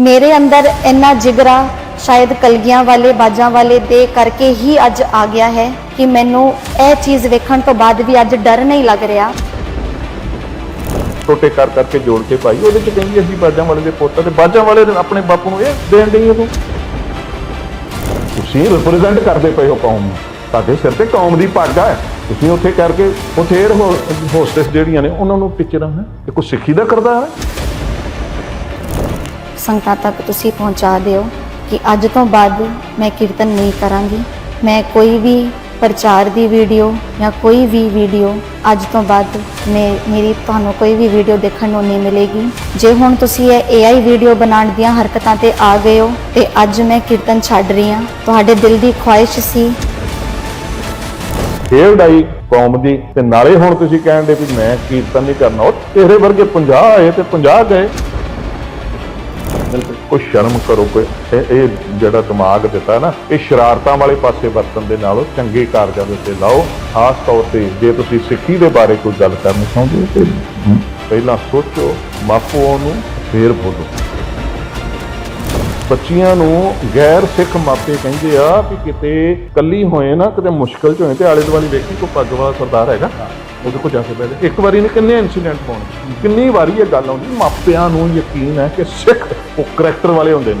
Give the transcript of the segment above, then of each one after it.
ਮੇਰੇ ਅੰਦਰ ਇੰਨਾ ਜਿਗਰਾ ਸ਼ਾਇਦ ਕਲਗੀਆਂ ਵਾਲੇ ਬਾਜਾਂ ਵਾਲੇ ਦੇ ਕਰਕੇ ਹੀ ਅੱਜ ਆ ਗਿਆ ਹੈ ਕਿ ਮੈਨੂੰ ਇਹ ਚੀਜ਼ ਵੇਖਣ ਤੋਂ ਬਾਅਦ ਵੀ ਅੱਜ ਡਰ ਨਹੀਂ ਲੱਗ ਰਿਹਾ। ਟੋਟੇ ਕਰ ਕਰਕੇ ਜੋੜ ਕੇ ਪਾਈ ਉਹਦੇ ਚ ਕਹਿੰਦੀ ਅਸੀਂ ਬਾਜਾਂ ਵਾਲੇ ਦੇ ਪੁੱਤ ਤੇ ਬਾਜਾਂ ਵਾਲੇ ਨੇ ਆਪਣੇ ਬਾਪੂ ਨੂੰ ਇਹ ਦੇਣ ਡਈ ਤੂੰ। ਤੁਸੀਂ ਰਿਪਰੈਜ਼ੈਂਟ ਕਰਦੇ ਪਏ ਹੋ ਕੌਮ ਨੂੰ। ਤੁਹਾਡੇ ਸਿਰ ਤੇ ਕੌਮ ਦੀ ਪੱਗ ਆ। ਤੁਸੀਂ ਉੱਥੇ ਕਰਕੇ ਉੱਥੇ 에ਅਰ ਹੋਸਟਸ ਜਿਹੜੀਆਂ ਨੇ ਉਹਨਾਂ ਨੂੰ ਟੀਚਰਾਂ ਹੈ। ਇਹ ਕੁਝ ਸਿੱਖੀ ਦਾ ਕਰਦਾ ਹੈ? ਸੰਗਤਾਂ ਤੱਕ ਤੁਸੀਂ ਪਹੁੰਚਾ ਦਿਓ ਕਿ ਅੱਜ ਤੋਂ ਬਾਅਦ ਮੈਂ ਕੀਰਤਨ ਨਹੀਂ ਕਰਾਂਗੀ। ਮੈਂ ਕੋਈ ਵੀ ਪ੍ਰਚਾਰ ਦੀ ਵੀਡੀਓ ਜਾਂ ਕੋਈ ਵੀ ਵੀਡੀਓ ਅੱਜ ਤੋਂ ਬਾਅਦ ਮੈਂ, ਮੇਰੀ ਤੁਹਾਨੂੰ ਕੋਈ ਵੀ ਵੀਡੀਓ ਦੇਖਣ ਨੂੰ ਨਹੀਂ ਮਿਲੇਗੀ। ਜੇ ਹੁਣ ਤੁਸੀਂ ਇਹ AI ਵੀਡੀਓ ਬਣਾਉਣ ਦੀਆਂ ਹਰਕਤਾਂ ਤੇ ਆ ਗਏ ਹੋ ਤੇ ਅੱਜ ਮੈਂ ਕੀਰਤਨ ਛੱਡ ਰਹੀ ਹਾਂ। ਤੁਹਾਡੇ ਦਿਲ ਦੀ ਖੁਆਇਸ਼ ਸੀ। ਫੇਲਡ ਆਈ ਕੌਮ ਦੀ ਤੇ ਨਾਲੇ ਹੁਣ ਤੁਸੀਂ ਕਹਿੰਦੇ ਵੀ ਮੈਂ ਕੀਰਤਨ ਨਹੀਂ ਕਰਨਾ। ਉਹ ਤੇਰੇ ਵਰਗੇ 50 ਆਏ ਤੇ 50 ਗਏ। ਉਹ ਸ਼ਰਮ ਕਰੋ ਕੋਈ। ਇਹ ਇਹ ਜਿਹੜਾ ਦਿਮਾਗ ਦਿੱਤਾ ਨਾ, ਇਹ ਸ਼ਰਾਰਤਾਂ ਵਾਲੇ ਪਾਸੇ ਵਰਤਣ ਦੇ ਨਾਲੋਂ ਚੰਗੇ ਕਾਰਜਾਂ ਦੇ ਉੱਤੇ ਲਾਓ। ਖਾਸ ਤੌਰ ਤੇ ਜੇ ਤੁਸੀਂ ਸਿੱਖੀ ਦੇ ਬਾਰੇ ਕੋਈ ਗੱਲ ਕਰਨੀ ਚਾਹੁੰਦੇ ਹੋ ਤੇ ਪਹਿਲਾਂ ਸੋਚੋ ਮਾਪੋ ਉਹਨੂੰ ਫੇਰ ਬੋਲੋ। ਬੱਚੀਆਂ ਨੂੰ ਗੈਰ ਸਿੱਖ ਮਾਪੇ ਕਹਿੰਦੇ ਆ ਕਿ ਕਿਤੇ ਕੱਲੀ ਹੋਏ ਨਾ ਕਿਤੇ ਮੁਸ਼ਕਲ ਚ ਹੋਏ ਤੇ ਆਲੇ ਦੁਆਲੇ ਵੇਖੀ ਕੋਈ ਪੱਗ ਵਾਲਾ ਸਰਦਾਰ ਹੈਗਾ ਉਹਦੇ ਕੋਲ ਜਾ ਕੇ ਬੈਠ ਇੱਕ ਵਾਰੀ ਨਹੀਂ ਕਿੰਨੇ ਇਨਸੀਡੈਂਟ ਹੋਣੇ ਕਿੰਨੀ ਵਾਰੀ ਇਹ ਗੱਲ ਆਉਂਦੀ ਮਾਪਿਆਂ ਨੂੰ ਯਕੀਨ ਹੈ ਕਿ ਸਿੱਖ ਉਹ ਕਰੈਕਟਰ ਵਾਲੇ ਹੁੰਦੇ ਨੇ।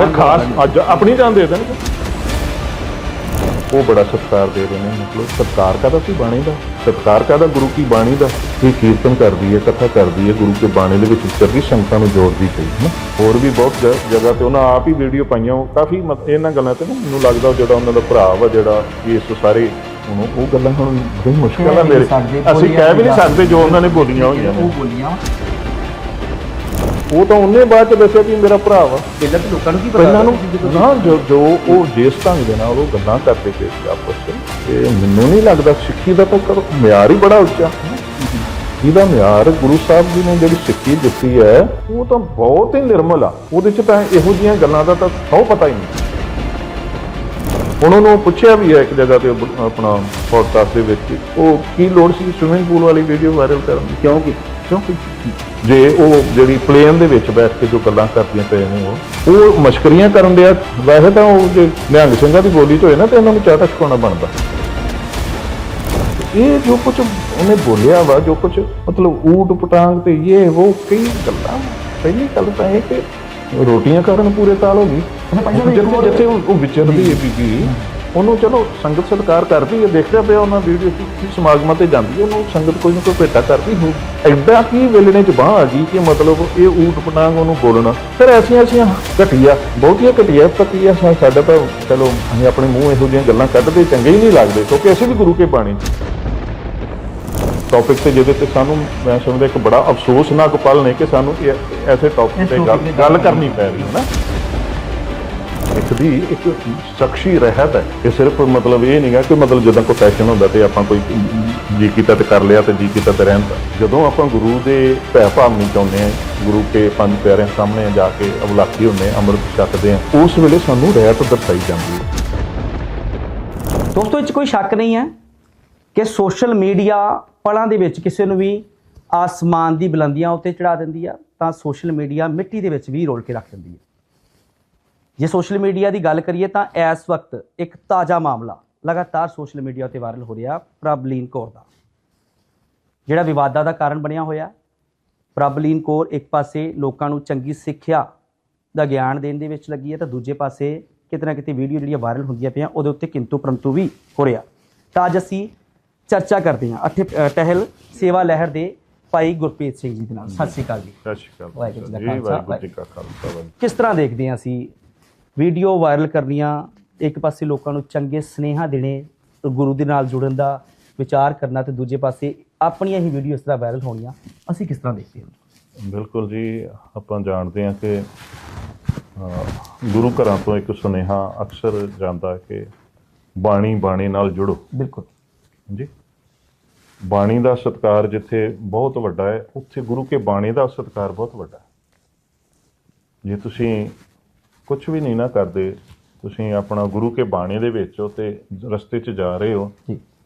ਤੇ ਖਾਸ ਅੱਜ ਆਪਣੀ ਜਾਨ ਦੇ ਦੇਣਗੇ ਉਹ ਬੜਾ ਸਤਿਕਾਰ ਦੇ ਰਹੇ ਨੇ ਮਤਲਬ ਸਤਿਕਾਰ ਕਾਦਾ ਸੀ? ਬਾਣੀ ਦਾ। ਸਤਿਕਾਰ ਕਾਦਾ ਗੁਰੂ ਕੀ ਬਾਣੀ ਦਾ? ਇਹ ਕੀਰਤਨ ਕਰਦੀ ਹੈ ਕਥਾ ਕਰਦੀ ਹੈ ਗੁਰੂ ਕੇ ਬਾਣੀ ਦੇ ਵਿੱਚ ਉਤਰਦੀ ਸੰਗਤਾਂ ਨੂੰ ਜੋੜਦੀ ਪਈ ਹੈ ਹੋਰ ਵੀ ਬਹੁਤ ਜ- ਜਗ੍ਹਾ ਤੇ ਉਹਨਾਂ ਆਪ ਹੀ ਵੀਡੀਓ ਪਾਈਆਂ ਉਹ ਕਾਫੀ ਮਤ- ਇਹਨਾਂ ਗੱਲਾਂ ਤੇ ਨਾ ਮੈਨੂੰ ਲੱਗਦਾ ਉਹ ਜਿਹੜਾ ਉਹਨਾਂ ਦਾ ਭਰਾ ਵਾ ਜਿਹੜਾ ਇਸ ਸਾਰੇ ਉਹ ਗੱਲਾਂ ਹੁਣ ਬੜੀ ਮੁਸ਼ਕਲ ਆ ਕਹਿ ਮੇਰੇ ਨਹੀਂ ਸਕਦੇ, ਅਸੀਂ ਕਹਿ ਵੀ ਨਹੀਂ ਬੋਲੀਆਂ ਸਕਦੇ ਜੋ ਉਹਨਾਂ ਨੇ ਬੋਲੀਆਂ ਹੋਈਆਂ ਉਹ ਨੇ। ਬੋਲੀਆਂ ਉਹ ਤਾਂ ਉਹਨੇ ਬਾਅਦ ਚ ਦੱਸਿਆ ਵੀ ਮੇਰਾ ਭਰਾ ਵਾ। ਪਹਿਲਾਂ ਤਾਂ ਲੋਕਾਂ ਨੂੰ ਕੀ ਪਤਾ ਪਹਿਲਾਂ ਨੂੰ ਨਾ ਜੋ ਜੋ ਉਹ ਜਿਸ ਢੰਗ ਦੇ ਨਾਲ ਉਹ ਗੱਲਾਂ ਕਰਦੇ ਪਏ ਸੀ ਆਪਸ ਵਿੱਚ ਇਹ ਮੈਨੂੰ ਨਹੀਂ ਲੱਗਦਾ ਸਿੱਖੀ ਦਾ ਤਾਂ ਕਰ ਮਿਆਰ ਹੀ ਬੜਾ ਉੱਚਾ। ਇਹਦਾ ਮਿਆਰ ਗੁਰੂ ਸਾਹਿਬ ਜੀ ਨੇ ਜਿਹੜੀ ਸਿੱਖੀ ਦਿੱਤੀ ਹੈ ਉਹ ਤਾਂ ਬਹੁਤ ਹੀ ਨਿਰਮਲ ਆ। ਉਹਦੇ ਚ ਤਾਂ ਇਹੋ ਜੀਆਂ ਗੱਲਾਂ ਦਾ ਤਾਂ ਸੌ ਪਤਾ ਹੀ ਨਹੀਂ। ਉਹਨਾਂ ਨੂੰ ਪੁੱਛਿਆ ਵੀ ਹੈ ਇੱਕ ਜਗ੍ਹਾ ਤੇ ਆਪਣਾ ਪੋਡਕਾਸਟ ਦੇ ਵਿੱਚ ਕਿ ਉਹ ਕੀ ਲੋੜ ਸੀ ਸਵਿਮਿੰਗ ਪੂਲ ਵਾਲੀ ਵੀਡੀਓ ਵਾਇਰਲ ਕਰਨ ਦੀ? ਕਿਉਂ ਕੀ ਕਿਉਂਕਿ ਜੇ ਉਹ ਜਿਹੜੀ ਪਲੇਨ ਦੇ ਵਿੱਚ ਬੈਠ ਕੇ ਜੋ ਗੱਲਾਂ ਕਰਦੀਆਂ ਪਏ ਨੇ ਉਹ ਉਹ ਮਸ਼ਕਰੀਆਂ ਕਰਨ ਦੇ ਵੈਸੇ ਤਾਂ ਉਹ ਜੇ ਨਿਹੰਗ ਸਿੰਘਾਂ ਦੀ ਬੋਲੀ ਚ ਹੋਏ ਨਾ ਤੇ ਇਹਨਾਂ ਨੂੰ ਚਾਟਾ ਛਕਾਉਣਾ ਬਣਦਾ। ਇਹ ਜੋ ਕੁਝ ਉਹਨੇ ਬੋਲਿਆ ਵਾ ਜੋ ਕੁਝ ਮਤਲਬ ਊਟ ਪਟਾਂਗ ਤੇ ਇਹ ਉਹ ਕਈ ਗੱਲਾਂ ਪਹਿਲੀ ਗੱਲ ਤਾਂ ਇਹ ਕਿ ਰੋਟੀਆਂ ਕਰਨ ਪੂਰੇ ਤਾਲ ਹੋ ਗਈ। ਜਿੱਥੇ ਜਿੱਥੇ ਉਹ ਉਹ ਵਿਚਰਦੀ ਹੈ ਬੀਬੀ ਉਹਨੂੰ ਚਲੋ ਸੰਗਤ ਸਤਿਕਾਰ ਕਰਦੀ ਹੈ ਦੇਖਿਆ ਪਿਆ ਉਹਨਾਂ ਵੀਡੀਓ ਕੀ ਸਮਾਗਮਾਂ ਤੇ ਜਾਂਦੀ ਹੈ, ਉਹਨੂੰ ਸੰਗਤ ਕੋਈ ਨਾ ਕੋਈ ਭੇਟਾ ਕਰਦੀ ਹੋ ਐਦਾਂ ਕੀ ਵੇਲਣੇ ਚ ਬਾਹ ਆ ਗਈ ਕਿ ਮਤਲਬ ਇਹ ਊਟ ਪਟਾਂਗ ਉਹਨੂੰ ਬੋਲਣਾ। ਫਿਰ ਐਸੀਆਂ ਐਸੀਆਂ ਘਟੀਆ ਬਹੁਤੀਆਂ ਘਟੀਆ ਸਾ- ਸਾਡਾ ਤਾਂ ਚਲੋ ਅਸੀਂ ਆਪਣੇ ਮੂੰਹ ਇਹੋ ਜਿਹੀਆਂ ਗੱਲਾਂ ਕੱਢਦੇ ਚੰਗੇ ਹੀ ਨਹੀਂ ਲੱਗਦੇ ਕਿਉਂਕਿ ਅਸੀਂ ਵੀ ਗੁਰੂ ਕੇ ਬਾਣੀ ਟੌਪਿਕ ਤੇ ਜਿਹਦੇ ਤੇ ਸਾਨੂੰ ਮੈਂ ਸਮਝਦਾ ਇੱਕ ਬੜਾ ਅਫਸੋਸਨਾਕ ਪਲ ਨੇ ਕਿ ਸਾਨੂੰ ਐਸੇ ਟੌਪਿਕ ਤੇ ਗੱਲ ਕਰਨੀ ਪੈ ਰਹੀ ਹੈ ਨਾ। ਦੀ ਇੱਕ ਸ਼ਖਸੀ ਰਹਿਤ ਹੈ। ਇਹ ਸਿਰਫ ਮਤਲਬ ਇਹ ਨਹੀਂਗਾ ਕਿ ਮਤਲਬ ਜਦੋਂ ਕੋਈ ਫੈਸ਼ਨ ਹੁੰਦਾ ਤੇ ਆਪਾਂ ਕੋਈ ਜੀ ਕੀਤਾ ਤੇ ਕਰ ਲਿਆ ਤੇ ਜੀ ਕੀਤਾ ਤੇ ਰਹਿੰਦਾ ਜਦੋਂ ਆਪਾਂ ਗੁਰੂ ਦੇ ਭੈ ਭਾਵ ਨਹੀਂ ਚਾਹੁੰਦੇ ਆ ਗੁਰੂ ਕੇ ਪੰਜ ਪਿਆਰਿਆਂ ਸਾਹਮਣੇ ਜਾ ਕੇ ਅਵਲਾਕੀ ਹੁੰਦੇ ਆ ਅੰਮ੍ਰਿਤ ਛਕਦੇ ਆ ਉਸ ਵੇਲੇ ਸਾਨੂੰ ਰਹਿਤ ਦਰਸਾਈ ਜਾਂਦੀ ਹੈ। ਦੋਸਤੋ, ਇਹ 'ਚ ਕੋਈ ਸ਼ੱਕ ਨਹੀਂ ਹੈ ਕਿ ਸੋਸ਼ਲ ਮੀਡੀਆ ਪਲਾਂ ਦੇ ਵਿੱਚ ਕਿਸੇ ਨੂੰ ਵੀ ਆਸਮਾਨ ਦੀ ਬੁਲੰਦੀਆਂ ਉੱਤੇ ਚੜਾ ਦਿੰਦੀ ਆ, ਤਾਂ ਸੋਸ਼ਲ ਮੀਡੀਆ ਮਿੱਟੀ ਦੇ ਵਿੱਚ ਵੀ ਰੋਲ ਕੇ ਰੱਖ ਦਿੰਦੀ ਹੈ ਜੇ ਸੋਸ਼ਲ ਮੀਡੀਆ ਦੀ ਗੱਲ ਕਰੀਏ ਤਾਂ ਇਸ ਵਕਤ ਇੱਕ ਤਾਜ਼ਾ ਮਾਮਲਾ ਲਗਾਤਾਰ ਸੋਸ਼ਲ ਮੀਡੀਆ ਤੇ ਵਾਇਰਲ ਹੋ ਰਿਹਾ ਪ੍ਰਭਲੀਨ ਕੌਰ ਦਾ। ਜਿਹੜਾ ਵਿਵਾਦਾਂ ਦਾ ਕਾਰਨ ਬਣਿਆ ਹੋਇਆ ਪ੍ਰਭਲੀਨ ਕੌਰ ਇੱਕ ਪਾਸੇ ਲੋਕਾਂ ਨੂੰ ਚੰਗੀ ਸਿੱਖਿਆ ਦਾ ਗਿਆਨ ਦੇਣ ਦੇ ਵਿੱਚ ਲੱਗੀ ਹੈ ਤਾਂ ਦੂਜੇ ਪਾਸੇ ਕਿਤੇ ਨਾ ਕਿਤੇ ਵੀਡੀਓ ਜਿਹੜੀਆਂ ਵਾਇਰਲ ਹੁੰਦੀਆਂ ਪਈਆਂ ਉਹਦੇ ਉੱਤੇ ਕਿੰਤੂ ਪਰੰਤੂ ਵੀ ਹੋ ਰਿਹਾ। ਤਾਂ ਅੱਜ ਅਸੀਂ ਚਰਚਾ ਕਰਦੇ ਹਾਂ। ਅੱਠੇ ਟਹਿਲ ਸੇਵਾ ਲਹਿਰ ਦੇ ਭਾਈ ਗੁਰਪ੍ਰੀਤ ਸਿੰਘ ਜੀ ਦੇ ਨਾਲ। ਸਤਿ ਸ਼੍ਰੀ ਅਕਾਲ ਜੀ। ਸਤਿ ਸ਼੍ਰੀ ਅਕਾਲ। ਵਾਹਿਗੁਰੂ ਜੀ ਕਾ ਖਾਲਸਾ ਕਿਸ ਤਰ੍ਹਾਂ ਦੇਖਦੇ ਹਾਂ ਅਸੀਂ ਵੀਡੀਓ ਵਾਇਰਲ ਕਰਨੀਆਂ ਇੱਕ ਪਾਸੇ ਲੋਕਾਂ ਨੂੰ ਚੰਗੇ ਸਨੇਹਾ ਦੇਣੇ ਗੁਰੂ ਦੇ ਨਾਲ ਜੁੜਨ ਦਾ ਵਿਚਾਰ ਕਰਨਾ ਤੇ ਦੂਜੇ ਪਾਸੇ ਆਪਣੀਆਂ ਹੀ ਵੀਡੀਓ ਇਸ ਤਰ੍ਹਾਂ ਵਾਇਰਲ ਹੋਣੀਆਂ ਅਸੀਂ ਕਿਸ ਤਰ੍ਹਾਂ ਦੇਖਦੇ ਹਾਂ? ਬਿਲਕੁਲ ਜੀ ਆਪਾਂ ਜਾਣਦੇ ਹਾਂ ਕਿ ਗੁਰੂ ਘਰਾਂ ਤੋਂ ਇੱਕ ਸੁਨੇਹਾ ਅਕਸਰ ਜਾਂਦਾ ਕਿ ਬਾਣੀ ਬਾਣੀ ਨਾਲ ਜੁੜੋ। ਬਿਲਕੁਲ। ਜੀ। ਬਾਣੀ ਦਾ ਸਤਕਾਰ ਜਿੱਥੇ ਬਹੁਤ ਵੱਡਾ ਹੈ ਉੱਥੇ ਗੁਰੂ ਕੇ ਬਾਣੀ ਦਾ ਸਤਕਾਰ ਬਹੁਤ ਵੱਡਾ ਹੈ। ਜੇ ਤੁਸੀਂ ਕੁਝ ਵੀ ਨਹੀਂ ਨਾ ਕਰਦੇ। ਤੁਸੀਂ ਆਪਣਾ ਗੁਰੂ ਕੇ ਬਾਣੀ ਦੇ ਵਿੱਚ ਹੋ ਤੇ ਰਸਤੇ 'ਚ ਜਾ ਰਹੇ ਹੋ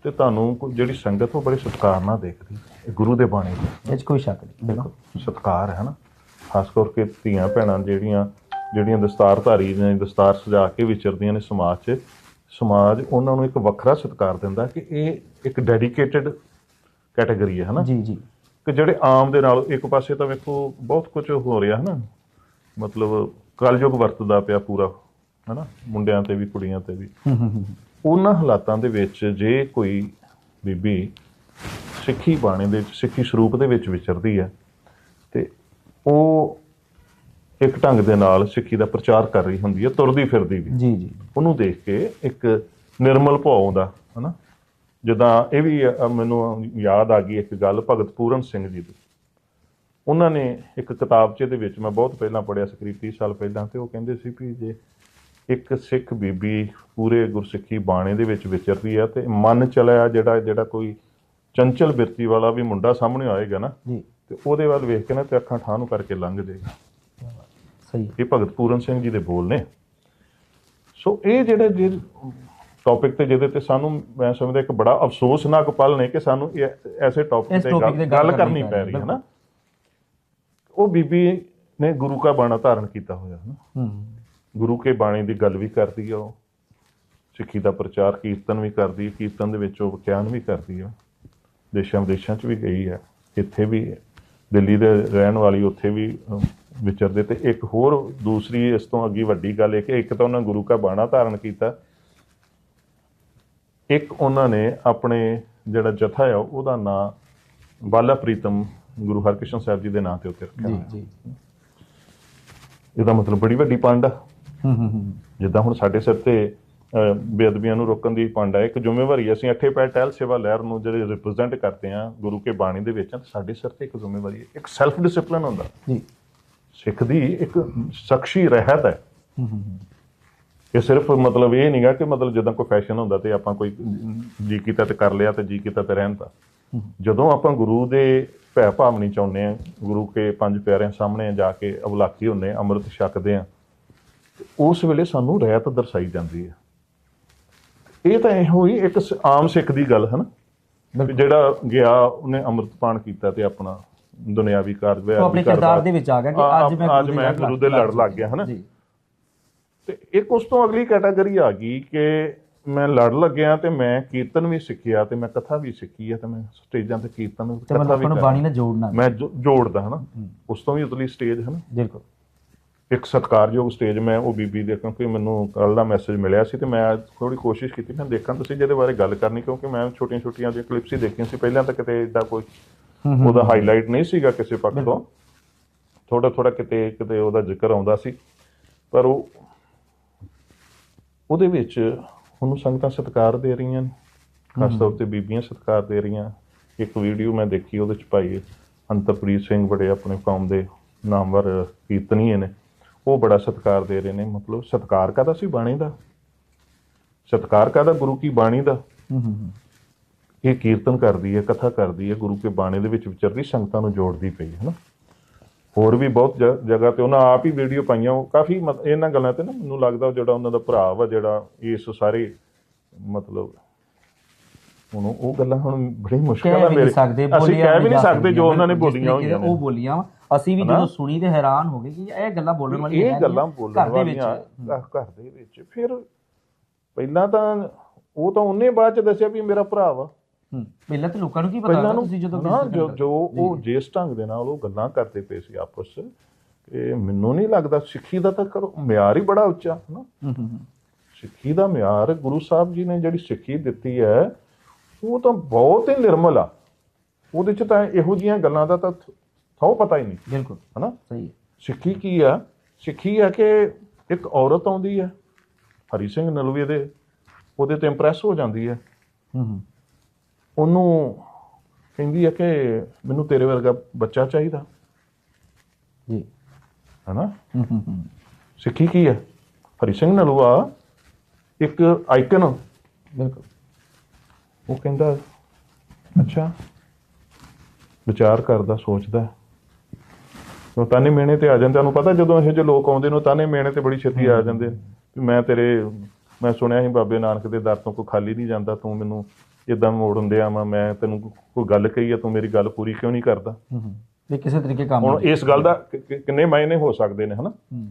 ਤੇ ਤੁਹਾਨੂੰ ਜਿਹੜੀ ਸੰਗਤ ਉਹ ਬੜੇ ਸਤਿਕਾਰ ਨਾਲ ਦੇਖਦੀ। ਹੈ। ਗੁਰੂ ਦੇ ਬਾਣੀ ਦਾ। ਇਹ 'ਚ ਕੋਈ ਸ਼ੱਕ ਨਹੀਂ। ਬਿਲਕੁਲ ਸਤਕਾਰ ਹੈ ਨਾ। ਖਾਸ ਕਰਕੇ ਧੀਆਂ ਭੈਣਾਂ ਜਿਹੜੀਆਂ ਜਿਹੜੀਆਂ ਦਸਤਾਰਧਾਰੀ ਨੇ ਦਸਤਾਰ ਸਜਾ ਕੇ ਵਿਚਰਦੀਆਂ ਨੇ ਸਮਾਜ 'ਚ ਸਮਾਜ ਉਹਨਾਂ ਨੂੰ ਇੱਕ ਵੱਖਰਾ ਸਤਿਕਾਰ ਦਿੰਦਾ ਕਿ ਇਹ ਇੱਕ ਡੈਡੀਕੇਟਿਡ ਕੈਟਾਗਰੀ ਹੈ ਹਨਾ? ਜੀ ਜੀ। ਕਿ ਜਿਹੜੇ ਆਮ ਦੇ ਨਾਲ ਇੱਕ ਪਾਸੇ ਤਾਂ ਵੇਖੋ ਬਹੁਤ ਕੁਝ ਹੋ ਰਿਹਾ ਹੈ ਨਾ ਮਤਲਬ ਕਲਯੁਗ ਵਰਤਦਾ ਪਿਆ ਪੂਰਾ ਹਨਾ? ਮੁੰਡਿਆਂ ਤੇ ਵੀ ਕੁੜੀਆਂ ਤੇ ਵੀ। ਉਹਨਾਂ ਹਾਲਾਤਾਂ ਦੇ ਵਿੱਚ ਜੇ ਕੋਈ ਬੀਬੀ ਸਿੱਖੀ ਬਾਣੇ ਦੇ ਵਿੱਚ ਸਿੱਖੀ ਸਰੂਪ ਦੇ ਵਿੱਚ ਵਿਚਰਦੀ ਹੈ ਤੇ ਉਹ ਇੱਕ ਢੰਗ ਦੇ ਨਾਲ ਸਿੱਖੀ ਦਾ ਪ੍ਰਚਾਰ ਕਰ ਰਹੀ ਹੁੰਦੀ ਹੈ ਤੁਰਦੀ ਫਿਰਦੀ ਵੀ। ਜੀ ਜੀ। ਉਹਨੂੰ ਦੇਖ ਕੇ ਇੱਕ ਨਿਰਮਲ ਭਾਅ ਆਉਂਦਾ ਹਨਾ? ਜਿੱਦਾਂ ਇਹ ਵੀ ਮੈਨੂੰ ਯਾਦ ਆ ਗਈ ਇੱਕ ਗੱਲ ਭਗਤ ਪੂਰਨ ਸਿੰਘ ਜੀ ਦੀ। ਉਹਨਾਂ ਨੇ ਇੱਕ ਕਿਤਾਬਚੇ ਦੇ ਵਿੱਚ ਮੈਂ ਬਹੁਤ ਪਹਿਲਾਂ ਪੜ੍ਹਿਆ ਸੀ ਕਰੀਬ 30 ਸਾਲ ਪਹਿਲਾਂ ਤੇ ਉਹ ਕਹਿੰਦੇ ਸੀ ਵੀ ਜੇ ਇੱਕ ਸਿੱਖ ਬੀਬੀ ਪੂਰੇ ਗੁਰਸਿੱਖੀ ਬਾਣੇ ਦੇ ਵਿੱਚ ਵਿਚਰਦੀ ਆ ਤੇ ਮਨ ਚਲਿਆ ਜਿਹੜਾ ਜਿਹੜਾ ਕੋਈ ਚੰਚਲ ਬਿਰਤੀ ਵਾਲਾ ਵੀ ਮੁੰਡਾ ਸਾਹਮਣੇ ਆਏਗਾ ਨਾ ਤੇ ਉਹਦੇ ਵੱਲ ਵੇਖ ਕੇ ਨਾ ਤੇ ਅੱਖਾਂ ਠਾਹ ਨੂੰ ਕਰਕੇ ਲੰਘ ਜਾਏਗਾ। ਸਹੀ ਇਹ ਭਗਤ ਪੂਰਨ ਸਿੰਘ ਜੀ ਦੇ ਬੋਲ ਨੇ। ਸੋ ਇਹ ਜਿਹੜੇ ਜੇ ਟੌਪਿਕ ਤੇ ਜਿਹਦੇ ਤੇ ਸਾਨੂੰ ਮੈਂ ਸਮਝਦਾ ਇੱਕ ਬੜਾ ਅਫਸੋਸਨਾਕ ਪਲ ਨੇ ਕਿ ਸਾਨੂੰ ਇਹ ਐਸੇ ਟੌਪਿਕ ਤੇ ਗੱਲ- ਕਰਨੀ ਪੈ ਰਹੀ ਹੈ ਨਾ। ਉਹ ਬੀਬੀ ਨੇ ਗੁਰੂ ਕਾ ਬਾਣਾ ਧਾਰਨ ਕੀਤਾ ਹੋਇਆ ਹੈ ਨਾ। ਹੂੰ। ਗੁਰੂ ਕੇ ਬਾਣੇ ਦੀ ਗੱਲ ਵੀ ਕਰਦੀ ਆ ਉਹ। ਸਿੱਖੀ ਦਾ ਪ੍ਰਚਾਰ ਕੀਰਤਨ ਵੀ ਕਰਦੀ ਹੈ ਕੀਰਤਨ ਦੇ ਵਿੱਚ ਉਹ ਵਿਖਿਆਨ ਵੀ ਕਰਦੀ ਆ। ਦੇਸ਼ਾਂ ਵਿਦੇਸ਼ਾਂ 'ਚ ਵੀ ਗਈ ਹੈ ਇੱਥੇ ਵੀ ਦਿੱਲੀ ਦੇ ਰਹਿਣ ਵਾਲੀ ਉੱਥੇ ਵੀ ਵਿਚਰਦੇ ਤੇ ਇੱਕ ਹੋਰ ਦੂਸਰੀ ਇਸ ਤੋਂ ਅੱਗੇ ਵੱਡੀ ਗੱਲ ਇਹ ਕਿ ਇੱਕ ਤਾਂ ਉਹਨਾਂ ਗੁਰੂ ਕਾ ਬਾਣਾ ਧਾਰਨ ਕੀਤਾ। ਇੱਕ ਉਹਨਾਂ ਨੇ ਆਪਣੇ ਜਿਹੜਾ ਜਥਾ ਆ ਉਹਦਾ ਨਾਂ ਬਾਲਾ ਪ੍ਰੀਤਮ ਗੁਰੂ ਹਰਕ੍ਰਿਸ਼ਨ ਸਾਹਿਬ ਜੀ ਦੇ ਨਾਂ ਤੇ ਉੱਤੇ ਰੱਖਿਆ ਜੀ ਹੋਇਆ। ਜੀ। ਇਹਦਾ ਮਤਲਬ ਬੜੀ ਵੱਡੀ ਪੰਡ ਆ। ਹੂੰ ਹੂੰ ਜਿੱਦਾਂ ਹੁਣ ਸਾਡੇ ਸਿਰ ਤੇ ਬੇਅਦਬੀਆਂ ਨੂੰ ਰੋਕਣ ਦੀ ਪੰਡ ਹੈ ਇੱਕ ਜ਼ਿੰਮੇਵਾਰੀ। ਅਸੀਂ ਅੱਠੇ ਪੈ ਟਹਿਲ ਸੇਵਾ ਲਹਿਰ ਨੂੰ ਜਿਹੜੇ ਰਿਪਰੈਜ਼ੈਂਟ ਕਰਦੇ ਆ ਗੁਰੂ ਕੇ ਬਾਣੀ ਦੇ ਵਿੱਚ ਸਾਡੇ ਸਿਰ ਤੇ ਇੱਕ ਜ਼ਿੰਮੇਵਾਰੀ ਹੈ ਇੱਕ ਸੈਲਫ ਡਿਸਪਲਿਨ ਹੁੰਦਾ। ਜੀ। ਸਿੱਖ ਦੀ ਇੱਕ ਸ਼ਖਸੀ ਰਹਿਤ ਹੈ ਹੂੰ ਹੂੰ ਹੂੰ। ਇਹ ਸਿਰਫ ਮਤਲਬ ਇਹ ਨਹੀਂਗਾ ਕਿ ਮਤਲਬ ਜਦੋਂ ਕੋਈ ਫੈਸ਼ਨ ਹੁੰਦਾ ਤੇ ਆਪਾਂ ਕੋਈ ਜੀ ਕੀਤਾ ਤੇ ਕਰ ਲਿਆ ਤੇ ਜੀ ਕੀਤਾ ਤੇ ਰਹਿਣ ਤਾ। ਜਦੋਂ ਆਪਾਂ ਗੁਰੂ ਦੇ ਭੈ ਭਾਵਨੀ ਚਾਹੁੰਦੇ ਆ ਗੁਰੂ ਕੇ ਪੰਜ ਪਿਆਰਿਆਂ ਸਾਹਮਣੇ ਜਾ ਕੇ ਅਵਲਾਕੀ ਹੁੰਨੇ ਅੰਮ੍ਰਿਤ ਛਕਦੇ ਆ ਉਸ ਵੇਲੇ ਸਾਨੂੰ ਰਹਿਤ ਦਰਸਾਈ ਜਾਂਦੀ ਹੈ। ਇਹ ਤਾਂ ਇਹੋ ਹੀ ਇੱਕ ਆਮ ਸਿੱਖ ਦੀ ਗੱਲ ਹੈ ਨਾ ਜਿਹੜਾ ਗਿਆ ਉਹਨੇ ਅੰਮ੍ਰਿਤ ਪਾਨ ਕੀਤਾ ਤੇ ਆਪਣਾ ਦੁਨਿਆਵੀ ਕਾਰਜ ਉਹ ਆਪਣੇ। ਕਿਰਦਾਰ ਦੇ ਵਿੱਚ ਆ ਗਿਆ ਕਿ ਅੱਜ ਮੈਂ ਅੱਜ ਮੈਂ ਗੁਰੂ ਦੇ ਲੜ ਲੱਗ ਗਿਆ ਹਨਾ? ਤੇ ਇੱਕ ਉਸ ਤੋਂ ਅਗਲੀ ਕੈਟਾਗਰੀ ਆ ਗਈ ਕਿ ਮੈਂ ਲੜ ਲੱਗਿਆ ਤੇ ਮੈਂ ਕੀਰਤਨ ਵੀ ਸਿੱਖਿਆ ਤੇ ਮੈਂ ਕਥਾ ਵੀ ਸਿੱਖੀ ਹੈ ਤੇ ਮੈਂ ਸਟੇਜਾਂ ਤੇ ਕੀਰਤਨ ਤੇ ਕਥਾ ਵੀ ਨੂੰ ਕਰਾਂ। ਬਾਣੀ ਨਾਲ ਜੋੜਨਾ ਮੈਂ ਜੋ- ਜੋੜਦਾ ਹਨਾ। ਉਸ ਤੋਂ ਵੀ ਉਤਲੀ ਸਟੇਜ ਹੈ ਨਾ ਬਿਲਕੁਲ। ਇੱਕ ਸਤਿਕਾਰਯੋਗ ਸਟੇਜ ਮੈਂ ਉਹ ਬੀਬੀ ਦੇ ਕਿਉਂਕਿ ਮੈਨੂੰ ਕੱਲ ਦਾ ਮੈਸੇਜ ਮਿਲਿਆ ਸੀ ਤੇ ਮੈਂ ਥੋੜੀ ਕੋਸ਼ਿਸ਼ ਕੀਤੀ ਮੈਂ ਦੇਖਾਂ ਤੁਸੀਂ ਜਿਹਦੇ ਬਾਰੇ ਗੱਲ ਕਰਨੀ ਕਿਉਂਕਿ ਮੈਂ ਛੋਟੀਆਂ ਛੋਟੀਆਂ ਜਿਹੀ ਕਲਿੱਪਸ ਹੀ ਦੇਖੀਆਂ ਸੀ। ਪਹਿਲਾਂ ਤਾਂ ਕਿਤੇ ਇਦਾਂ ਕੋਈ ਉਹਦਾ ਹਾਈਲਾਈਟ ਨਹੀਂ ਸੀਗਾ ਕਿਸੇ ਪੱਖ ਤੋਂ। ਥੋੜਾ ਥੋੜਾ ਕਿਤੇ ਕਿਤੇ ਉਹਦਾ ਜ਼ਿਕਰ ਆਉਂਦਾ ਸੀ। ਪਰ ਉਹ ਉਹਦੇ ਵਿੱਚ ਉਹਨੂੰ ਸੰਗਤਾਂ ਸਤਿਕਾਰ ਦੇ ਰਹੀਆਂ ਨੇ। ਖਾਸ ਤੌਰ ਤੇ ਬੀਬੀਆਂ ਸਤਿਕਾਰ ਦੇ ਰਹੀਆਂ। ਇੱਕ ਵੀਡੀਓ ਮੈਂ ਦੇਖੀ ਉਹਦੇ ਚ ਭਾਈ ਅੰਤਰਪ੍ਰੀਤ ਸਿੰਘ ਬੜੇ ਆਪਣੇ ਕੌਮ ਦੇ ਨਾਮਵਰ ਕੀਰਤਨੀਏ ਨੇ। ਉਹ ਬੜਾ ਸਤਿਕਾਰ ਦੇ ਰਹੇ ਨੇ। ਮਤਲਬ ਸਤਿਕਾਰ ਕਾਦਾ ਸੀ? ਬਾਣੀ ਦਾ। ਸਤਿਕਾਰ ਕਾਦਾ ਗੁਰੂ ਕੀ ਬਾਣੀ ਦਾ। ਇਹ ਕੀਰਤਨ ਕਰਦੀ ਹੈ ਕਥਾ ਕਰਦੀ ਹੈ ਗੁਰੂ ਕੇ ਬਾਣੇ ਦੇ ਵਿੱਚ ਵਿਚਰਦੀ ਸੰਗਤਾਂ ਨੂੰ ਜੋੜਦੀ ਪਈ ਹੈ ਨਾ। ਹੋਰ ਵੀ ਬਹੁਤ ਜ- ਜਗ੍ਹਾ ਤੇ ਉਹਨਾਂ ਆਪ ਹੀ ਵੀਡੀਓ ਪਾਈਆਂ ਉਹ ਕਾਫੀ ਮਤ- ਇਹਨਾਂ ਗੱਲਾਂ ਤੇ ਨਾ ਮੈਨੂੰ ਲੱਗਦਾ ਜਿਹੜਾ ਉਹਨਾਂ ਦਾ ਭਰਾ ਵਾ ਜਿਹੜਾ ਇਸ ਸਾਰੇ ਮਤਲਬ ਹੁਣ ਉਹ ਉਹ ਗੱਲਾਂ ਹੁਣ ਬੜੀ ਮੁਸ਼ਕਲ ਕਹਿ ਆ ਵੀ ਮੇਰੇ ਨਹੀਂ ਸਕਦੇ ਅਸੀਂ ਬੋਲੀਆਂ ਕਹਿ ਵੀ ਨਹੀਂ ਜਾ ਸਕਦੇ ਜੋ ਉਹਨਾਂ ਨੇ ਜਿਸ ਬੋਲੀਆਂ ਤਰੀਕੇ ਹੋਈਆਂ ਉਹ ਬੋਲੀਆਂ ਵਾਂ। ਅਸੀਂ ਵੀ? ਜਦੋਂ ਸੁਣੀ ਤੇ ਹੈਰਾਨ ਹੋ ਗਏ ਕਿ ਇਹ ਗੱਲਾਂ ਬੋਲਣ ਵਾਲੀਆਂ ਇਹ ਗੱਲਾਂ। ਬੋਲਣ ਘਰ ਦੇ ਵਿੱਚ ਵਾਲੀਆਂ ਆਹ, ਘਰ ਦੇ ਵਿੱਚ ਫਿਰ ਪਹਿਲਾਂ ਤਾਂ ਉਹ ਤਾਂ ਉਹਨੇ ਬਾਅਦ ਚ ਦੱਸਿਆ ਵੀ ਮੇਰਾ ਭਰਾ ਵਾ ਹੂੰ। ਪਹਿਲਾਂ ਤੇ ਲੋਕਾਂ ਨੂੰ ਕੀ ਪਤਾ ਨੂੰ ਤੁਸੀਂ ਜਦੋਂ ਨਾ ਜੋ ਉਹ ਜਿਸ ਢੰਗ ਦੇ ਨਾਲ ਉਹ ਗੱਲਾਂ ਕਰਦੇ ਪਏ ਸੀ ਆਪਸ 'ਚ ਕਿ ਮੈਨੂੰ ਨਹੀਂ ਲੱਗਦਾ ਸਿੱਖੀ ਦਾ ਤਾਂ ਕਰੋ ਮਿਆਰ ਹੀ ਬੜਾ ਉੱਚਾ ਹੂੰ ਸਿੱਖੀ ਦਾ ਮਿਆਰ ਗੁਰੂ ਸਾਹਿਬ ਜੀ ਨੇ ਜਿਹੜੀ ਸਿੱਖੀ ਦਿੱਤੀ ਹੈ ਉਹ ਤਾਂ ਬਹੁਤ ਹੀ ਨਿਰਮਲ ਆ। ਉਹਦੇ 'ਚ ਤਾਂ ਇਹੋ ਜੀਆਂ ਗੱਲਾਂ ਦਾ ਤਾਂ ਥੋ ਪਤਾ ਹੀ ਨਹੀਂ। ਬਿਲਕੁਲ। ਹਨਾ? ਸਹੀ ਹੈ। ਸਿੱਖੀ ਕੀ ਆ? ਸਿੱਖੀ ਆ ਕਿ ਇੱਕ ਔਰਤ ਆਉਂਦੀ ਹੈ ਹਰੀ ਸਿੰਘ ਨਲੂਏ ਦੇ ਉਹਦੇ ਤੇ ਇੰਪ੍ਰੈਸ ਹੋ ਜਾਂਦੀ ਹੈ। ਹੂੰ ਹੂੰ। ਉਹਨੂੰ ਕਹਿੰਦੀ ਹੈ ਕਿ ਮੈਨੂੰ ਤੇਰੇ ਵਰਗਾ ਬੱਚਾ ਚਾਹੀਦਾ। ਜੀ। ਹਨਾ? ਸਿੱਖੀ ਕੀ ਹੈ ਹਰੀ ਸਿੰਘ ਨਲੂਆ ਇੱਕ ਆਈਕਨ। ਬਿਲਕੁਲ। ਉਹ ਕਹਿੰਦਾ ਅੱਛਾ ਵਿਚਾਰ ਕਰਦਾ ਸੋਚਦਾ। ਉਹ ਤਾਨੇ ਮੇਣੇ ਤੇ ਆ ਜਾਂਦੇ। ਤੁਹਾਨੂੰ ਪਤਾ ਜਦੋਂ ਇਹੋ ਜਿਹੇ ਲੋਕ ਆਉਂਦੇ ਨੇ ਤਾਨੇ ਮੇਣੇ ਤੇ ਬੜੀ ਛੇਤੀ ਆ ਜਾਂਦੇ ਵੀ ਮੈਂ ਤੇਰੇ ਮੈਂ ਸੁਣਿਆ ਸੀ ਬਾਬੇ ਨਾਨਕ ਦੇ ਦਰ ਤੋਂ ਕੋਈ ਖਾਲੀ ਨਹੀਂ ਜਾਂਦਾ ਤੂੰ ਮੈਨੂੰ ਇਦਾਂ ਮੋੜਨ ਦਿਆ ਮੈਂ ਮੈਂ ਤੈਨੂੰ ਕੋਈ ਗੱਲ ਕਹੀ ਆ ਤੂੰ ਮੇਰੀ ਗੱਲ ਪੂਰੀ ਕਿਉਂ ਨਹੀਂ ਕਰਦਾ? ਹੂੰ ਹੂੰ। ਵੀ ਕਿਸੇ ਤਰੀਕੇ ਕੰਮ ਹੁਣ ਇਸ ਗੱਲ ਦਾ ਕਿੰਨੇ ਮਾਇਨੇ ਹੋ ਸਕਦੇ ਨੇ ਹਨਾ? ਹੂੰ।